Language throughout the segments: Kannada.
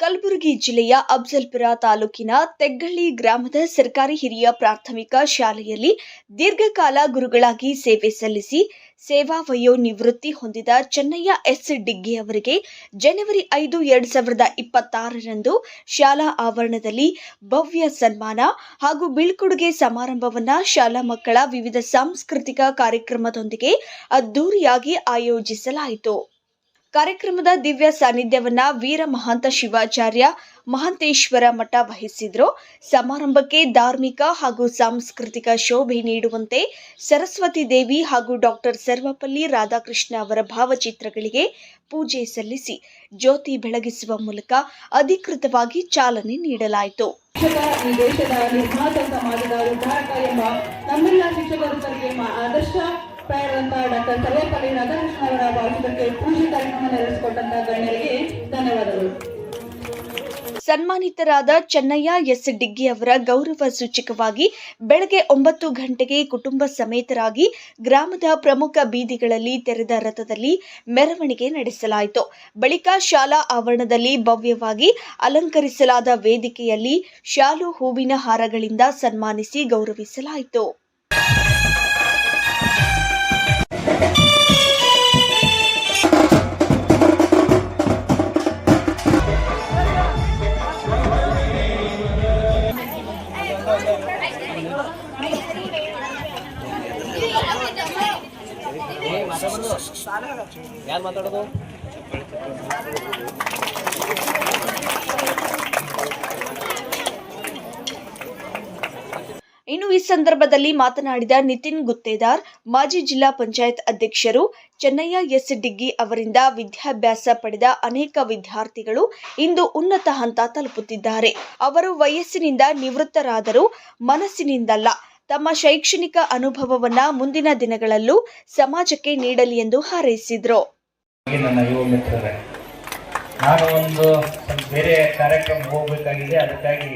ಕಲಬುರಗಿ ಜಿಲ್ಲೆಯ ಅಫ್ಜಲ್ಪುರ ತಾಲೂಕಿನ ತೆಗ್ಗಳ್ಳಿ ಗ್ರಾಮದ ಸರ್ಕಾರಿ ಹಿರಿಯ ಪ್ರಾಥಮಿಕ ಶಾಲೆಯಲ್ಲಿ ದೀರ್ಘಕಾಲ ಗುರುಗಳಾಗಿ ಸೇವೆ ಸಲ್ಲಿಸಿ ಸೇವಾ ವಯೋ ನಿವೃತ್ತಿ ಹೊಂದಿದ ಚೆನ್ನಯ್ಯ ಎಸ್ ಡಿಗ್ಗಿ ಅವರಿಗೆ ಜನವರಿ ಐದು, ಎರಡು ಸಾವಿರದ ಇಪ್ಪತ್ತಾರರಂದು ಶಾಲಾ ಆವರಣದಲ್ಲಿ ಭವ್ಯ ಸನ್ಮಾನ ಹಾಗೂ ಬೀಳ್ಕೊಡುಗೆ ಸಮಾರಂಭವನ್ನು ಶಾಲಾ ಮಕ್ಕಳ ವಿವಿಧ ಸಾಂಸ್ಕೃತಿಕ ಕಾರ್ಯಕ್ರಮದೊಂದಿಗೆ ಅದ್ದೂರಿಯಾಗಿ ಆಯೋಜಿಸಲಾಯಿತು. ಕಾರ್ಯಕ್ರಮದ ದಿವ್ಯ ಸಾನ್ನಿಧ್ಯವನ್ನ ವೀರ ಮಹಾಂತ ಶಿವಾಚಾರ್ಯ ಮಹಾಂತೇಶ್ವರ ಮಠ ವಹಿಸಿದ್ರು. ಸಮಾರಂಭಕ್ಕೆ ಧಾರ್ಮಿಕ ಹಾಗೂ ಸಾಂಸ್ಕೃತಿಕ ಶೋಭೆ ನೀಡುವಂತೆ ಸರಸ್ವತಿ ದೇವಿ ಹಾಗೂ ಡಾಕ್ಟರ್ ಸರ್ವಪಲ್ಲಿ ರಾಧಾಕೃಷ್ಣ ಅವರ ಭಾವಚಿತ್ರಗಳಿಗೆ ಪೂಜೆ ಸಲ್ಲಿಸಿ ಜ್ಯೋತಿ ಬೆಳಗಿಸುವ ಮೂಲಕ ಅಧಿಕೃತವಾಗಿ ಚಾಲನೆ ನೀಡಲಾಯಿತು. ಶಿಕ್ಷಕ ಮ- ಡಾಕ್ಟರ್ ಸರ್ವಪಲ್ಲಿ ರಾಧಾಕೃಷ್ಣ ಅವರ ಭಾಷಣಕ್ಕೆ ಪೂಜೆ ಕಾರ್ಯಕ್ರಮ ನೆರವೇರಿಸಿಕೊಟ್ಟಂತಹ ಗಣ್ಯರಿಗೆ ಧನ್ಯವಾದಗಳು. ಸನ್ಮಾನಿತರಾದ ಚೆನ್ನಯ್ಯ ಎಸ್ ಡಿಗ್ಗಿ ಅವರ ಗೌರವ ಸೂಚಕವಾಗಿ ಬೆಳಗ್ಗೆ ಒಂಬತ್ತು ಗಂಟೆಗೆ ಕುಟುಂಬ ಸಮೇತರಾಗಿ ಗ್ರಾಮದ ಪ್ರಮುಖ ಬೀದಿಗಳಲ್ಲಿ ತೆರೆದ ರಥದಲ್ಲಿ ಮೆರವಣಿಗೆ ನಡೆಸಲಾಯಿತು. ಬಳಿಕ ಶಾಲಾ ಆವರಣದಲ್ಲಿ ಭವ್ಯವಾಗಿ ಅಲಂಕರಿಸಲಾದ ವೇದಿಕೆಯಲ್ಲಿ ಶಾಲು ಹೂವಿನ ಹಾರಗಳಿಂದ ಸನ್ಮಾನಿಸಿ ಗೌರವಿಸಲಾಯಿತು. Okay. ಸಂದರ್ಭದಲ್ಲಿ ಮಾತನಾಡಿದ ನಿತಿನ್ ಗುತ್ತೇದಾರ್, ಮಾಜಿ ಜಿಲ್ಲಾ ಪಂಚಾಯತ್ ಅಧ್ಯಕ್ಷರು ಚೆನ್ನಯ್ಯ ಎಸ್ ಡಿಗ್ಗಿ ಅವರಿಂದ ವಿದ್ಯಾಭ್ಯಾಸ ಪಡೆದ ಅನೇಕ ವಿದ್ಯಾರ್ಥಿಗಳು ಇಂದು ಉನ್ನತ ಹಂತ ತಲುಪುತ್ತಿದ್ದಾರೆ. ಅವರು ವಯಸ್ಸಿನಿಂದ ನಿವೃತ್ತರಾದರೂ ಮನಸ್ಸಿನಿಂದಲ್ಲ. ತಮ್ಮ ಶೈಕ್ಷಣಿಕ ಅನುಭವವನ್ನ ಮುಂದಿನ ದಿನಗಳಲ್ಲೂ ಸಮಾಜಕ್ಕೆ ನೀಡಲಿ ಎಂದು ಹಾರೈಸಿದರು. ನಾನು ಒಂದು ಬೇರೆ ಕಾರ್ಯಕ್ರಮ ಹೋಗಬೇಕಾಗಿದೆ. ಅದಕ್ಕಾಗಿ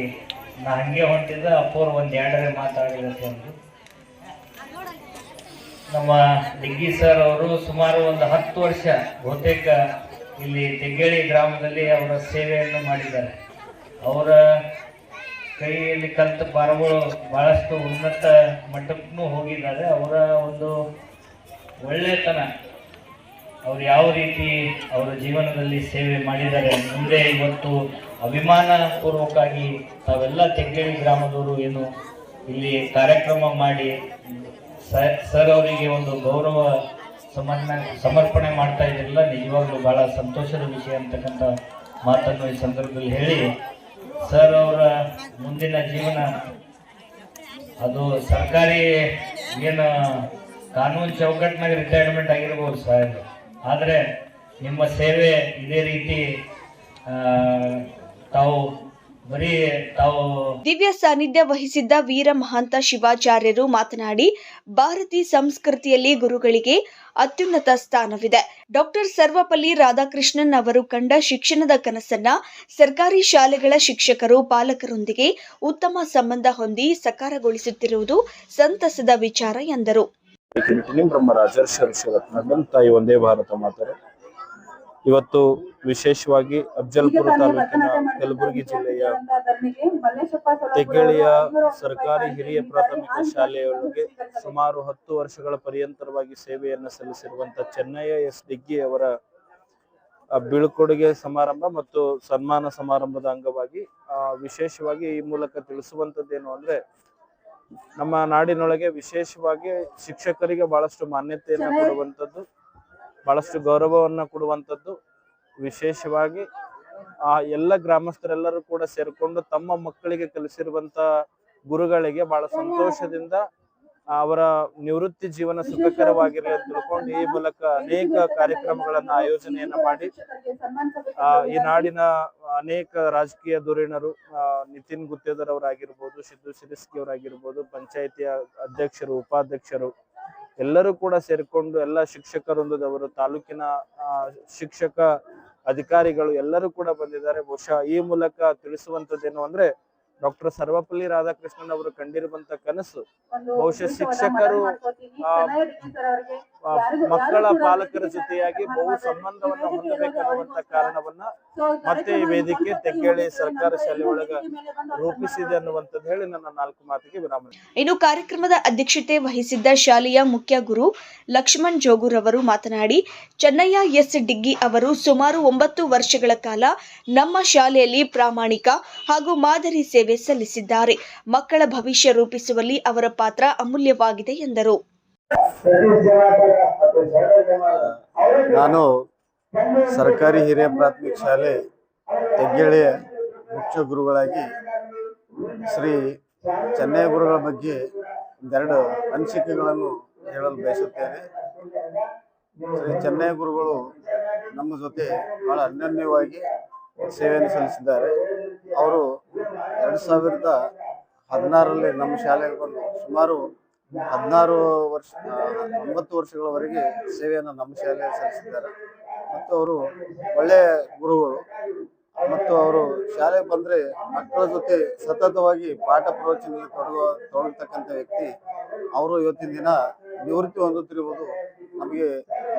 ನಾ ಹಂಗೆ ಹೊಂಟಿದ್ದ ಅಪ್ಪವ್ರು ಒಂದು ಎರಡರೇ ಮಾತಾಡಿದಂತ ಒಂದು. ನಮ್ಮ ಡಿಗ್ಗಿ ಸರ್ ಅವರು ಸುಮಾರು ಒಂದು ಹತ್ತು ವರ್ಷ ಬಹುತೇಕ ಇಲ್ಲಿ ತೆಗ್ಗೇಳಿ ಗ್ರಾಮದಲ್ಲಿ ಅವರ ಸೇವೆಯನ್ನು ಮಾಡಿದ್ದಾರೆ. ಅವರ ಕೈಯಲ್ಲಿ ಕಲಿತ ಪಾರಗಳು ಬಹಳಷ್ಟು ಉನ್ನತ ಮಟ್ಟಕ್ಕೂ ಹೋಗಿದ್ದಾರೆ. ಅವರ ಒಂದು ಒಳ್ಳೆತನ ಅವ್ರು ಯಾವ ರೀತಿ ಅವರ ಜೀವನದಲ್ಲಿ ಸೇವೆ ಮಾಡಿದ್ದಾರೆ ಮುಂದೆ ಇವತ್ತು ಅಭಿಮಾನ ಪೂರ್ವಕವಾಗಿ ತಾವೆಲ್ಲ ತೆಗ್ಗೇಳಿ ಗ್ರಾಮದವರು ಏನು ಇಲ್ಲಿ ಕಾರ್ಯಕ್ರಮ ಮಾಡಿ ಸರ್ ಅವರಿಗೆ ಒಂದು ಗೌರವ ಸಮರ್ಪಣೆ ಸಮರ್ಪಣೆ ಮಾಡ್ತಾ ಇದ್ರಲ್ಲ, ನಿಜವಾಗ್ಲೂ ಬಹಳ ಸಂತೋಷದ ವಿಷಯ ಅಂತಕ್ಕಂಥ ಮಾತನ್ನು ಈ ಸಂದರ್ಭದಲ್ಲಿ ಹೇಳಿ. ಸರ್ ಅವರ ಮುಂದಿನ ಜೀವನ, ಅದು ಸರ್ಕಾರಿ ಏನು ಕಾನೂನು ಚೌಕಟ್ಟಿನಾಗ ರಿಟೈರ್ಮೆಂಟ್ ಆಗಿರ್ಬೋದು ಸರ್. ಆದರೆ ನಿಮ್ಮ ಸೇವೆ ಇದೇ ರೀತಿ ತಾವು ಬರೀ ತಾವು ದಿವ್ಯ ಸಾನ್ನಿಧ್ಯ ವಹಿಸಿದ್ದ ವೀರ ಮಹಾಂತ ಶಿವಾಚಾರ್ಯರು ಮಾತನಾಡಿ ಭಾರತೀಯ ಸಂಸ್ಕೃತಿಯಲ್ಲಿ ಗುರುಗಳಿಗೆ ಅತ್ಯುನ್ನತ ಸ್ಥಾನವಿದೆ. ಡಾಕ್ಟರ್ ಸರ್ವಪಲ್ಲಿ ರಾಧಾಕೃಷ್ಣನ್ ಅವರು ಕಂಡ ಶಿಕ್ಷಣದ ಕನಸನ್ನ ಸರ್ಕಾರಿ ಶಾಲೆಗಳ ಶಿಕ್ಷಕರು ಪಾಲಕರೊಂದಿಗೆ ಉತ್ತಮ ಸಂಬಂಧ ಹೊಂದಿ ಸಕಾರಗೊಳಿಸುತ್ತಿರುವುದು ಸಂತಸದ ವಿಚಾರ ಎಂದರು. ಒಂದೇ ಭಾರತ ಮಾತಾರೆ. ಇವತ್ತು ವಿಶೇಷವಾಗಿ ಅಫಜಲ್ಪುರ ತಾಲೂಕಿನ ಕಲಬುರಗಿ ಜಿಲ್ಲೆಯ ತೆಗ್ಗಳಿಯ ಸರ್ಕಾರಿ ಹಿರಿಯ ಪ್ರಾಥಮಿಕ ಶಾಲೆಯೊಳಗೆ ಸುಮಾರು ಹತ್ತು ವರ್ಷಗಳ ಪರ್ಯಂತರವಾಗಿ ಸೇವೆಯನ್ನು ಸಲ್ಲಿಸಿರುವಂತಹ ಚೆನ್ನಯ್ಯ ಎಸ್ ಡಿಗ್ಗಿ ಅವರ ಬೀಳ್ಕೊಡುಗೆ ಸಮಾರಂಭ ಮತ್ತು ಸನ್ಮಾನ ಸಮಾರಂಭದ ಅಂಗವಾಗಿ ಆ, ವಿಶೇಷವಾಗಿ ಈ ಮೂಲಕ ತಿಳಿಸುವಂತದ್ದೇನು ಅಂದ್ರೆ ನಮ್ಮ ನಾಡಿನೊಳಗೆ ವಿಶೇಷವಾಗಿ ಶಿಕ್ಷಕರಿಗೆ ಬಹಳಷ್ಟು ಮಾನ್ಯತೆಯನ್ನು ಕೊಡುವಂಥದ್ದು ಬಹಳಷ್ಟು ಗೌರವವನ್ನ ಕೊಡುವಂಥದ್ದು ವಿಶೇಷವಾಗಿ ಆ ಎಲ್ಲ ಗ್ರಾಮಸ್ಥರೆಲ್ಲರೂ ಕೂಡ ಸೇರಿಕೊಂಡು ತಮ್ಮ ಮಕ್ಕಳಿಗೆ ಕಲಿಸಿರುವಂತ ಗುರುಗಳಿಗೆ ಬಹಳ ಸಂತೋಷದಿಂದ ಅವರ ನಿವೃತ್ತಿ ಜೀವನ ಸುಖಕರವಾಗಿರಲಿ ಅಂತ ತಿಳ್ಕೊಂಡು ಈ ಮೂಲಕ ಅನೇಕ ಕಾರ್ಯಕ್ರಮಗಳನ್ನ, ಆಯೋಜನೆಯನ್ನ ಮಾಡಿ ಈ ನಾಡಿನ ಅನೇಕ ರಾಜಕೀಯ ಧುರೀಣರು ನಿತಿನ್ ಗುತ್ತೇದರ್ ಅವರಾಗಿರ್ಬೋದು, ಸಿದ್ದು ಸಿರಿಸ್ಕಿ ಅವರಾಗಿರ್ಬೋದು ಪಂಚಾಯತಿಯ ಅಧ್ಯಕ್ಷರು, ಉಪಾಧ್ಯಕ್ಷರು ಎಲ್ಲರೂ ಕೂಡ ಸೇರಿಕೊಂಡು ಎಲ್ಲ ಶಿಕ್ಷಕರೊಂದದವರು ತಾಲೂಕಿನ ಆ, ಶಿಕ್ಷಕ ಅಧಿಕಾರಿಗಳು ಎಲ್ಲರೂ ಕೂಡ ಬಂದಿದ್ದಾರೆ. ಬಹುಶಃ ಈ ಮೂಲಕ ತಿಳಿಸುವಂತದ್ದೇನು ಅಂದ್ರೆ ಡಾಕ್ಟರ್ ಸರ್ವಪಲ್ಲಿ ರಾಧಾಕೃಷ್ಣನ್ ಅವರು ಕಂಡಿರುವಂತ ಕನಸು. ಬಹುಶಃ ಶಿಕ್ಷಕರು ಆ, ಮಕ್ಕಳ ಪಾಲಕರ ಜೊತೆಯಾಗಿ ಬಹು ಸಂಬಂಧವನ್ನ ಹೊಂದಬೇಕನ್ನುವಂತ ಕಾರಣವನ್ನ ಮತ್ತೆ ಈ ವೇದಿಕೆ ತೆಕ್ಕೇಳಿ ಸರ್ಕಾರಿ ಶಾಲೆ ಒಳಗ ರೂಪಿಸಿದೆ ಅನ್ನುವಂಥದ್ದು ಹೇಳಿ ನನ್ನ ನಾಲ್ಕು ಮಾತಿಗೆ ವಿರಾಮ ಇನ್ನು ಕಾರ್ಯಕ್ರಮದ ಅಧ್ಯಕ್ಷತೆ ವಹಿಸಿದ್ದ ಶಾಲೆಯ ಮುಖ್ಯ ಗುರು ಲಕ್ಷ್ಮಣ್ ಜೋಗುರವರು ಮಾತನಾಡಿ ಚೆನ್ನಯ್ಯ ಎಸ್ ಡಿಗ್ಗಿ ಅವರು ಸುಮಾರು ಒಂಬತ್ತು ವರ್ಷಗಳ ಕಾಲ ನಮ್ಮ ಶಾಲೆಯಲ್ಲಿ ಪ್ರಾಮಾಣಿಕ ಹಾಗೂ ಮಾದರಿ ಸೇವೆ ಸಲ್ಲಿಸಿದ್ದಾರೆ. ಮಕ್ಕಳ ಭವಿಷ್ಯ ರೂಪಿಸುವಲ್ಲಿ ಅವರ ಪಾತ್ರ ಅಮೂಲ್ಯವಾಗಿದೆ ಎಂದರು. ನಾನು ಸರ್ಕಾರಿ ಹಿರಿಯ ಪ್ರಾಥಮಿಕ ಶಾಲೆ ತೆಗ್ಗೇಳಿಯ ಮುಖ್ಯ ಗುರುಗಳಾಗಿ ಶ್ರೀ ಚೆನ್ನೈ ಗುರುಗಳ ಬಗ್ಗೆ ಒಂದೆರಡು ಅನಿಸಿಕೆಗಳನ್ನು ಹೇಳಲು ಬಯಸುತ್ತೇನೆ. ಶ್ರೀ ಚೆನ್ನೈ ಗುರುಗಳು ನಮ್ಮ ಜೊತೆ ಬಹಳ ಅನ್ಯೋನ್ಯವಾಗಿ ಸೇವೆಯನ್ನು ಸಲ್ಲಿಸಿದ್ದಾರೆ. ಅವರು ಎರಡು ಸಾವಿರದ ಹದಿನಾರರಲ್ಲಿ ನಮ್ಮ ಶಾಲೆಗೆ ಬಂದು ಸುಮಾರು ಹದಿನಾರು ವರ್ಷ ಒಂಬತ್ತು ವರ್ಷಗಳವರೆಗೆ ಸೇವೆಯನ್ನು ನಮ್ಮ ಶಾಲೆಯಲ್ಲಿ ಸಲ್ಲಿಸಿದ್ದಾರೆ. ಮತ್ತು ಅವರು ಒಳ್ಳೆಯ ಗುರುಗಳು. ಮತ್ತು ಅವರು ಶಾಲೆಗೆ ಬಂದರೆ ಮಕ್ಕಳ ಜೊತೆ ಸತತವಾಗಿ ಪಾಠ ಪ್ರವಚನದಲ್ಲಿ ತೊಡಗುವ ತೊಡಗತಕ್ಕಂಥ ವ್ಯಕ್ತಿ. ಅವರು ಇವತ್ತಿನ ದಿನ ನಿವೃತ್ತಿ ಹೊಂದುತ್ತಿರುವುದು ನಮಗೆ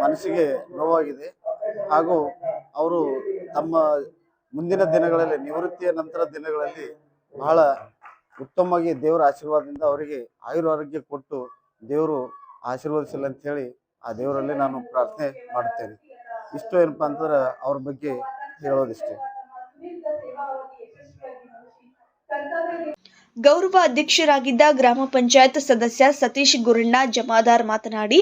ಮನಸ್ಸಿಗೆ ನೋವಾಗಿದೆ. ಹಾಗೂ ಅವರು ತಮ್ಮ ಮುಂದಿನ ದಿನಗಳಲ್ಲಿ, ನಿವೃತ್ತಿಯ ನಂತರ ದಿನಗಳಲ್ಲಿ ಬಹಳ ಉತ್ತಮವಾಗಿ ದೇವರ ಆಶೀರ್ವಾದದಿಂದ ಅವರಿಗೆ ಆಯುರಾರೋಗ್ಯ ಕೊಟ್ಟು ದೇವರು ಆಶೀರ್ವದಿಸಲಿ ಅಂತೇಳಿ ಆ ದೇವರಲ್ಲಿ ನಾನು ಪ್ರಾರ್ಥನೆ ಮಾಡುತ್ತೇನೆ ಇಷ್ಟು ಏನಪ್ಪ ಅಂತಂದ್ರೆ ಅವ್ರ ಬಗ್ಗೆ ಹೇಳೋದಿಷ್ಟೇ. ಗೌರವ ಅಧ್ಯಕ್ಷರಾಗಿದ್ದ ಗ್ರಾಮ ಪಂಚಾಯತ್ ಸದಸ್ಯ ಸತೀಶ್ ಗುರಣ್ಣ ಜಮಾದಾರ್ ಮಾತನಾಡಿ,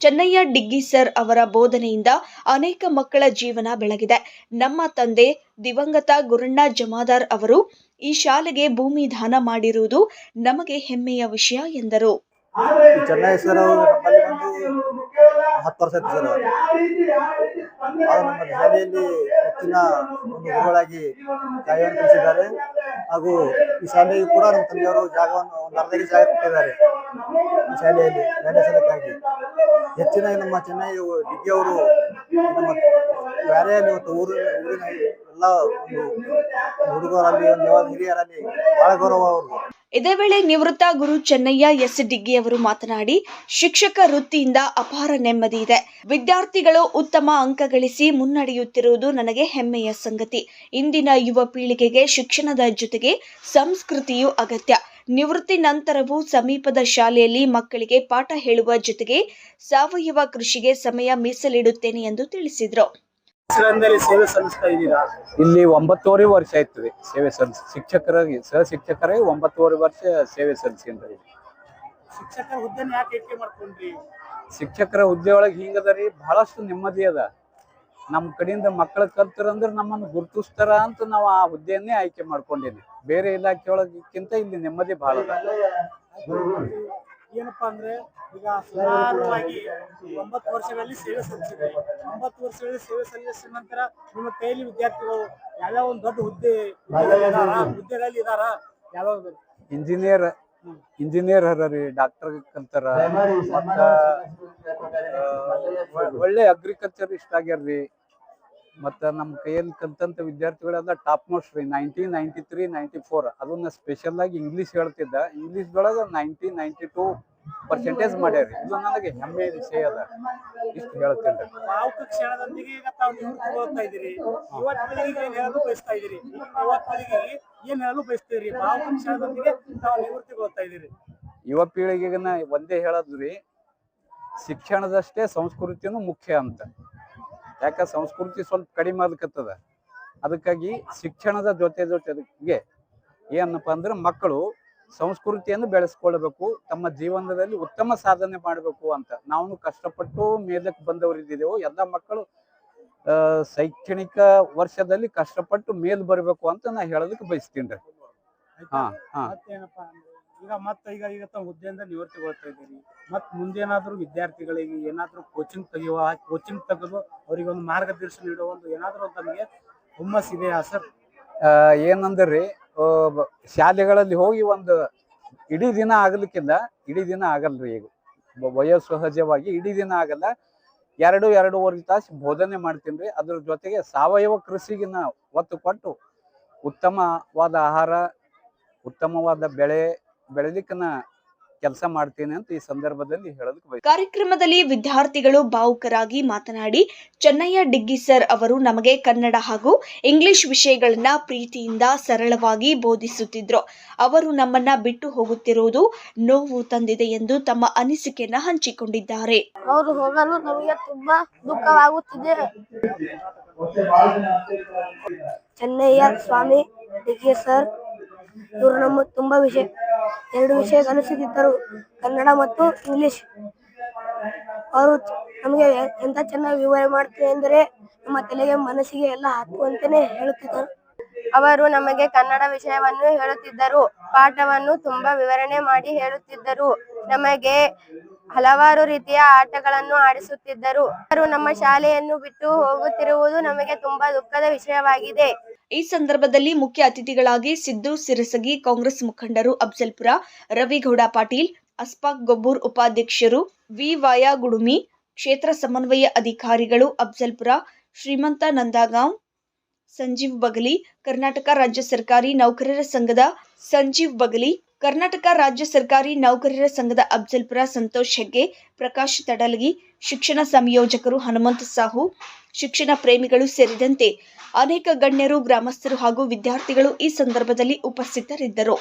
ಚೆನ್ನಯ್ಯ ಡಿಗ್ಗಿ ಸರ್ ಅವರ ಬೋಧನೆಯಿಂದ ಅನೇಕ ಮಕ್ಕಳ ಜೀವನ ಬೆಳಗಿದೆ. ನಮ್ಮ ತಂದೆ ದಿವಂಗತ ಗುರಣ್ಣ ಜಮಾದಾರ್ ಅವರು ಈ ಶಾಲೆಗೆ ಭೂಮಿ ದಾನ ಮಾಡಿರುವುದು ನಮಗೆ ಹೆಮ್ಮೆಯ ವಿಷಯ ಎಂದರು. ಅವರು ಹಾಗೂ ಈ ಶಾಲೆಗೂ ಕೂಡ ನಮ್ಮ ತಂದೆಯವರು ಜಾಗವನ್ನು ಒಂದು ಅರ್ಧ ಜಾಗ ಕೊಟ್ಟಿದ್ದಾರೆ. ಈ ಶಾಲೆಯಲ್ಲಿ ವ್ಯಾಯಾಮಕ್ಕಾಗಿ ಹೆಚ್ಚಿನ ನಮ್ಮ ಚೆನ್ನೈ ಡಿಗ್ಗಿ ಅವರು ನಮ್ಮ ಬ್ಯಾರೆಯಲ್ಲಿ ಮತ್ತು ಊರಿನ ಎಲ್ಲ ಹುಡುಗರಲ್ಲಿ ಹಿರಿಯರಲ್ಲಿ ಬಹಳ ಗೌರವ ಅವರು ಇದೇ ವೇಳೆ ನಿವೃತ್ತ ಗುರು ಚೆನ್ನಯ್ಯ ಎಸ್. ಡಿಗ್ಗಿ ಅವರು ಮಾತನಾಡಿ, ಶಿಕ್ಷಕ ವೃತ್ತಿಯಿಂದ ಅಪಾರ ನೆಮ್ಮದಿ ಇದೆ. ವಿದ್ಯಾರ್ಥಿಗಳು ಉತ್ತಮ ಅಂಕ ಗಳಿಸಿ ಮುನ್ನಡೆಯುತ್ತಿರುವುದು ನನಗೆ ಹೆಮ್ಮೆಯ ಸಂಗತಿ. ಇಂದಿನ ಯುವ ಪೀಳಿಗೆಗೆ ಶಿಕ್ಷಣದ ಜೊತೆಗೆ ಸಂಸ್ಕೃತಿಯು ಅಗತ್ಯ. ನಿವೃತ್ತಿ ನಂತರವೂ ಸಮೀಪದ ಶಾಲೆಯಲ್ಲಿ ಮಕ್ಕಳಿಗೆ ಪಾಠ ಹೇಳುವ ಜೊತೆಗೆ ಸಾವಯವ ಕೃಷಿಗೆ ಸಮಯ ಮೀಸಲಿಡುತ್ತೇನೆ ಎಂದು ತಿಳಿಸಿದರು. ಸೇವೆ ಸಲ್ಲಿಸ್ತಾ ಇದ್ದೀರಾ? ಇಲ್ಲಿ ಒಂಬತ್ತುವರೆ ವರ್ಷ ಆಯ್ತದೆ ಸೇವೆ ಸಲ್ಲಿಸಿ. ಶಿಕ್ಷಕರಾಗಿ ಸಹ ಶಿಕ್ಷಕರಾಗಿ ಒಂಬತ್ತುವರೆ ವರ್ಷ ಸೇವೆ ಸಲ್ಲಿಸಿದ್ರಿ ಶಿಕ್ಷಕರ ಹುದ್ದೆ ಯಾಕೆ ಮಾಡ್ಕೊಂಡ್ರಿ? ಶಿಕ್ಷಕರ ಹುದ್ದೆ ಒಳಗೆ ಹಿಂಗದ ರೀ ಬಹಳಷ್ಟು ನೆಮ್ಮದಿ ಅದ. ನಮ್ಮ ಕಡೆಯಿಂದ ಮಕ್ಕಳ ಕಲ್ತರಂದ್ರೆ ನಮ್ಮನ್ನು ಗುರುತಿಸ್ತಾರ ಅಂತ ನಾವು ಆ ಹುದ್ದೆಯನ್ನೇ ಆಯ್ಕೆ ಮಾಡ್ಕೊಂಡಿದ್ವಿ. ಬೇರೆ ಇಲಾಖೆ ಒಳಗಿಂತ ಇಲ್ಲಿ ನೆಮ್ಮದಿ ಬಹಳ ಏನಪ್ಪಾ ಅಂದ್ರೆ ಈಗ ಸುಮಾರವಾಗಿ ಒಂಬತ್ತು ವರ್ಷಗಳಲ್ಲಿ ಸೇವೆ ಸಲ್ಲಿಸಿದೆ ಒಂಬತ್ತು ವರ್ಷಗಳಲ್ಲಿ ಸೇವೆ ಸಲ್ಲಿಸಿದ ನಂತರ ನಿಮ್ಮ ಕೈಲಿ ವಿದ್ಯಾರ್ಥಿಗಳು ಯಾವ್ಯಾವ ಒಂದು ದೊಡ್ಡ ಹುದ್ದೆ ಇದಾರ ಹುದ್ದೆಗಳಲ್ಲಿ ಇದಾರ ಯಾವ್ಯಾವ ಇಂಜಿನಿಯರ್ ಇಂಜಿನಿಯರ್ ಅದಾರಿ ಡಾಕ್ಟರ್ ಕಲ್ತಾರ. ಮತ್ತ ಒಳ್ಳೆ ಅಗ್ರಿಕಲ್ಚರ್ ಇಷ್ಟ ಆಗ್ಯಾರ್ರಿ ಮತ್ತ ನಮ್ಮ ಕೈಯಲ್ಲಿ ಕಲ್ತಂತ ವಿದ್ಯಾರ್ಥಿಗಳೆಲ್ಲ ಟಾಪ್ ಮೋಸ್ಟ್ ರೀ. Nineteen ninety three ninety four ಅದನ್ನ ಸ್ಪೆಷಲ್ ಆಗಿ ಇಂಗ್ಲಿಷ್ ಹೇಳ್ತಿದ್ದ. ಇಂಗ್ಲಿಷ್ ಒಳಗ ನೈನ್ಟೀನ್ ನೈನ್ಟಿ ಟೂ ಪರ್ಸೆಂಟೇಜ್ ಮಾಡ್ಯಾರಿ. ಇದು ನನಗೆ ಹೆಮ್ಮೆ ವಿಷಯ ಅದ. ಇಷ್ಟು ಹೇಳ್ತೇನೆ ಭಾವುಕ ಕ್ಷಣದೊಂದಿಗೆ ಈಗ ತಾವು ನಿವೃತ್ತಿಗೊಳ್ತಾ ಇದ್ದೀರಿ. ಯುವ ಪೀಳಿಗೆಗೆ ಏನ್ ಹೇಳಲು ಬಯಸ್ತಾ ಇದ್ದೀರಿ? ಯುವ ಪೀಳಿಗೆಗೆ ಏನ್ ಹೇಳಲು ಬಯಸ್ತೀರಿ? ಭಾವುಕ ಕ್ಷಣದೊಂದಿಗೆ ತಾವು ನಿವೃತ್ತಿಗೊಳ್ತಾ ಇದ್ದೀರಿ. ಯುವ ಪೀಳಿಗೆಗೆ ಒಂದೇ ಹೇಳದ್ರಿ. ಶಿಕ್ಷಣದಷ್ಟೇ ಸಂಸ್ಕೃತಿನೂ ಮುಖ್ಯ ಅಂತ. ಯಾಕ ಸಂಸ್ಕೃತಿ ಸ್ವಲ್ಪ ಕಡಿಮೆ ಆಗ್ಲಿಕತ್ತದ? ಅದಕ್ಕಾಗಿ ಶಿಕ್ಷಣದ ಜೊತೆ ಜೊತೆಗೆ ಏನಪ್ಪ ಅಂದ್ರೆ ಮಕ್ಕಳು ಸಂಸ್ಕೃತಿಯನ್ನು ಬೆಳೆಸ್ಕೊಳ್ಬೇಕು ತಮ್ಮ ಜೀವನದಲ್ಲಿ ಉತ್ತಮ ಸಾಧನೆ ಮಾಡಬೇಕು ಅಂತ. ನಾವು ಕಷ್ಟಪಟ್ಟು ಮೇಲಕ್ಕೆ ಬಂದವರು ಇದ್ದಿದ್ದೆವು. ಎಲ್ಲ ಮಕ್ಕಳು ಶೈಕ್ಷಣಿಕ ವರ್ಷದಲ್ಲಿ ಕಷ್ಟಪಟ್ಟು ಮೇಲ್ ಬರಬೇಕು ಅಂತ ನಾ ಹೇಳೋದಕ್ಕೆ ಬಯಸ್ತೀನಿ ರೀ. ಹಾ ಹಾ. ಈಗ ಮತ್ತೆ ಈಗ ಈಗ ತಮ್ಮ ಹುದ್ದೆಯಿಂದ ನಿವೃತ್ತಿಗೊಳ್ತಾ ಇದ್ದೀರಿ. ಮತ್ತೆ ಮುಂದೇನಾದ್ರೂ ವಿದ್ಯಾರ್ಥಿಗಳಿಗೆ ಏನಾದರೂ ಕೋಚಿಂಗ್ ತೆಗೆಯುವ ಕೋಚಿಂಗ್ ತೆಗೆದು ಅವರಿಗೆ ಒಂದು ಮಾರ್ಗದರ್ಶನ ನೀಡುವ ಒಂದು ಏನಾದ್ರೂ ತಮಗೆ ಹುಮ್ಮಸ್ ಇದೆಯಾ ಸರ್? ಏನಂದ್ರೆ ಶಾಲೆಗಳಲ್ಲಿ ಹೋಗಿ ಒಂದು ಇಡೀ ದಿನ ಆಗ್ಲಿಕ್ಕಿಲ್ಲ, ಇಡೀ ದಿನ ಆಗಲ್ರಿ ಈಗ. ವಯೋಸಹಜವಾಗಿ ಇಡೀ ದಿನ ಆಗಲ್ಲ. ಎರಡು, ಎರಡೂವರೆ ತಾಸು ಬೋಧನೆ ಮಾಡ್ತೀನಿ ಅದ್ರ ಜೊತೆಗೆ ಸಾವಯವ ಕೃಷಿಗಿನ ಒತ್ತು ಕೊಟ್ಟು ಉತ್ತಮವಾದ ಆಹಾರ, ಉತ್ತಮವಾದ ಬೆಳೆ ಬೆಳಿಲಿಕ್ಕೆ ನಾ ಕೆಲಸ ಮಾಡ್ತೇನೆ ಅಂತ ಈ ಸಂದರ್ಭದಲ್ಲಿ ಹೇಳೋದಕ್ಕೆ. ಕಾರ್ಯಕ್ರಮದಲ್ಲಿ ವಿದ್ಯಾರ್ಥಿಗಳು ಭಾವುಕರಾಗಿ ಮಾತನಾಡಿ ಚೆನ್ನಯ್ಯ ಡಿಗ್ಗಿ ಸರ್ ಅವರು ನಮಗೆ ಕನ್ನಡ ಹಾಗೂ ಇಂಗ್ಲಿಷ್ ವಿಷಯಗಳನ್ನ ಪ್ರೀತಿಯಿಂದ ಸರಳವಾಗಿ ಬೋಧಿಸುತ್ತಿದ್ರು ಅವರು ನಮ್ಮನ್ನ ಬಿಟ್ಟು ಹೋಗುತ್ತಿರುವುದು ನೋವು ತಂದಿದೆ ಎಂದು ತಮ್ಮ ಅನಿಸಿಕೆಯನ್ನ ಹಂಚಿಕೊಂಡಿದ್ದಾರೆ ಅವರು ಹೋಗಲು ನಮಗೆ ತುಂಬಾ ದುಃಖವಾಗುತ್ತಿದೆ ಚೆನ್ನಯ್ಯ ಸ್ವಾಮಿ ಡಿಗ್ಗಿ ಸರ್ ಇವರು ನಮ್ಮ ತುಂಬಾ ವಿಷಯ ಎರಡು ವಿಷಯ ಕಲಿಸುತ್ತಿದ್ದರು ಕನ್ನಡ ಮತ್ತು ಇಂಗ್ಲಿಷ್. ಅವರು ನಮಗೆ ಎಂತ ಚೆನ್ನಾಗಿ ವಿವರಣೆ ಮಾಡ್ತಾರೆ ಎಂದರೆ ನಮ್ಮ ತಲೆಗೆ ಮನಸ್ಸಿಗೆ ಎಲ್ಲ ಹಾಕುವಂತೆಯೇ ಹೇಳುತ್ತಿದ್ದರು. ಅವರು ನಮಗೆ ಕನ್ನಡ ವಿಷಯವನ್ನು ಹೇಳುತ್ತಿದ್ದರು. ಪಾಠವನ್ನು ತುಂಬಾ ವಿವರಣೆ ಮಾಡಿ ಹೇಳುತ್ತಿದ್ದರು. ನಮಗೆ ಹಲವಾರು ರೀತಿಯ ಆಟಗಳನ್ನು ಆಡಿಸುತ್ತಿದ್ದರು. ಅವರು ನಮ್ಮ ಶಾಲೆಯನ್ನು ಬಿಟ್ಟು ಹೋಗುತ್ತಿರುವುದು ನಮಗೆ ತುಂಬಾ ದುಃಖದ ವಿಷಯವಾಗಿದೆ. ಈ ಸಂದರ್ಭದಲ್ಲಿ ಮುಖ್ಯ ಅತಿಥಿಗಳಾಗಿ ಸಿದ್ದು ಸಿರಸಗಿ, ಕಾಂಗ್ರೆಸ್ ಮುಖಂಡರು ಅಫ್ಜಲ್ಪುರ, ರವಿಗೌಡ ಪಾಟೀಲ್, ಅಸ್ಪಾಕ್ ಗೊಬ್ಬೂರ್ ಉಪಾಧ್ಯಕ್ಷರು, ವಿ ವಾಯ ಗುಡುಮಿ, ಕ್ಷೇತ್ರ ಸಮನ್ವಯ ಅಧಿಕಾರಿಗಳು ಅಫ್ಜಲ್ಪುರ, ಶ್ರೀಮಂತ ನಂದಾಗಾಂವ್, ಸಂಜೀವ್ ಬಗಲಿ, ಕರ್ನಾಟಕ ರಾಜ್ಯ ಸರ್ಕಾರಿ ನೌಕರರ ಸಂಘದ ಸಂಜೀವ್ ಬಗಲಿ ಕರ್ನಾಟಕ ರಾಜ್ಯ ಸರ್ಕಾರಿ ನೌಕರರ ಸಂಘದ ಅಫ್ಜಲ್ಪುರ ಸಂತೋಷ್ ಹೆಗ್ಗೆ, ಪ್ರಕಾಶ್ ತಡಲಗಿ, ಶಿಕ್ಷಣ ಸಂಯೋಜಕರು ಹನುಮಂತ ಸಾಹು, ಶಿಕ್ಷಣ ಪ್ರೇಮಿಗಳು ಸೇರಿದಂತೆ ಅನೇಕ ಗಣ್ಯರು, ಗ್ರಾಮಸ್ಥರು ಹಾಗೂ ವಿದ್ಯಾರ್ಥಿಗಳು ಈ ಸಂದರ್ಭದಲ್ಲಿ ಉಪಸ್ಥಿತರಿದ್ದರು.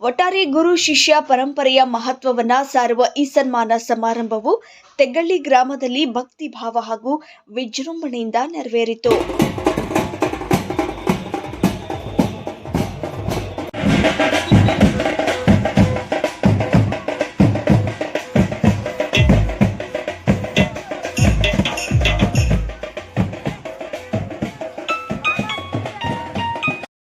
ಒಟ್ಟಾರೆ ಗುರು ಶಿಷ್ಯ ಪರಂಪರೆಯ ಮಹತ್ವವನ್ನು ಸಾರುವ ಈ ಸನ್ಮಾನ ಸಮಾರಂಭವು ತೆಗ್ಗಳ್ಳಿ ಗ್ರಾಮದಲ್ಲಿ ಭಕ್ತಿ ಭಾವ ಹಾಗೂ ವಿಜೃಂಭಣೆಯಿಂದ ನೆರವೇರಿತು.